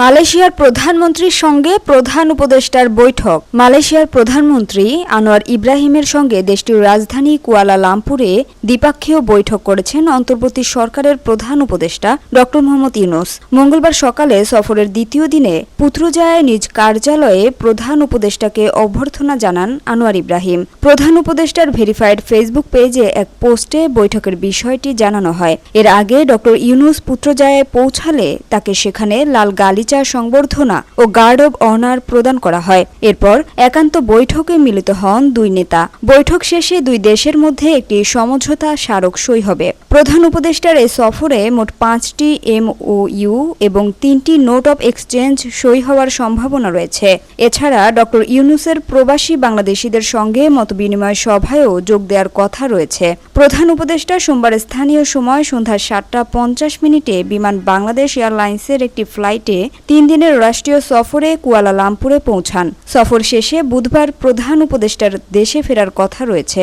মালয়েশিয়ার প্রধানমন্ত্রীর সঙ্গে প্রধান উপদেষ্টার বৈঠক। মালয়েশিয়ার প্রধানমন্ত্রী আনোয়ার ইব্রাহিমের সঙ্গে দেশটির রাজধানী কুয়ালালামপুরে দ্বিপাক্ষীয় বৈঠক করেছেন অন্তর্বর্তী সরকারের প্রধান উপদেষ্টা ড মোহাম্মদ ইউনুস। মঙ্গলবার সকালে সফরের দ্বিতীয় দিনে পুত্রজায়ায় নিজ কার্যালয়ে প্রধান উপদেষ্টাকে অভ্যর্থনা জানান আনোয়ার ইব্রাহিম। প্রধান উপদেষ্টার ভেরিফাইড ফেসবুক পেজে এক পোস্টে বৈঠকের বিষয়টি জানানো হয়। এর আগে ড ইউনুস পুত্রজায়ায় পৌঁছালে তাকে সেখানে লাল গালিচা সংবর্ধনা ও গার্ড অব অনার প্রদান করা হয়। এরপর একান্ত বৈঠকে মিলিত হন দুই নেতা। বৈঠক শেষে দুই দেশের মধ্যে একটি সমঝোতা স্মারক সই হবে। প্রধান উপদেষ্টার এই সফরে মোট পাঁচটি এমওইউ এবং তিনটি নোট অব এক্সচেঞ্জ সই হওয়ার সম্ভাবনা রয়েছে। এছাড়া ড ইউনুসের প্রবাসী বাংলাদেশিদের সঙ্গে মতবিনিময় সভায়ও যোগ দেওয়ার কথা রয়েছে। প্রধান উপদেষ্টা সোমবার স্থানীয় সময় সন্ধ্যা সাতটা পঞ্চাশ মিনিটে বিমান বাংলাদেশ এয়ারলাইন্সের একটি ফ্লাইটে তিন দিনের রাষ্ট্রীয় সফরে কুয়ালালামপুরে পৌঁছান। সফর শেষে বুধবার প্রধান উপদেষ্টার দেশে ফেরার কথা রয়েছে।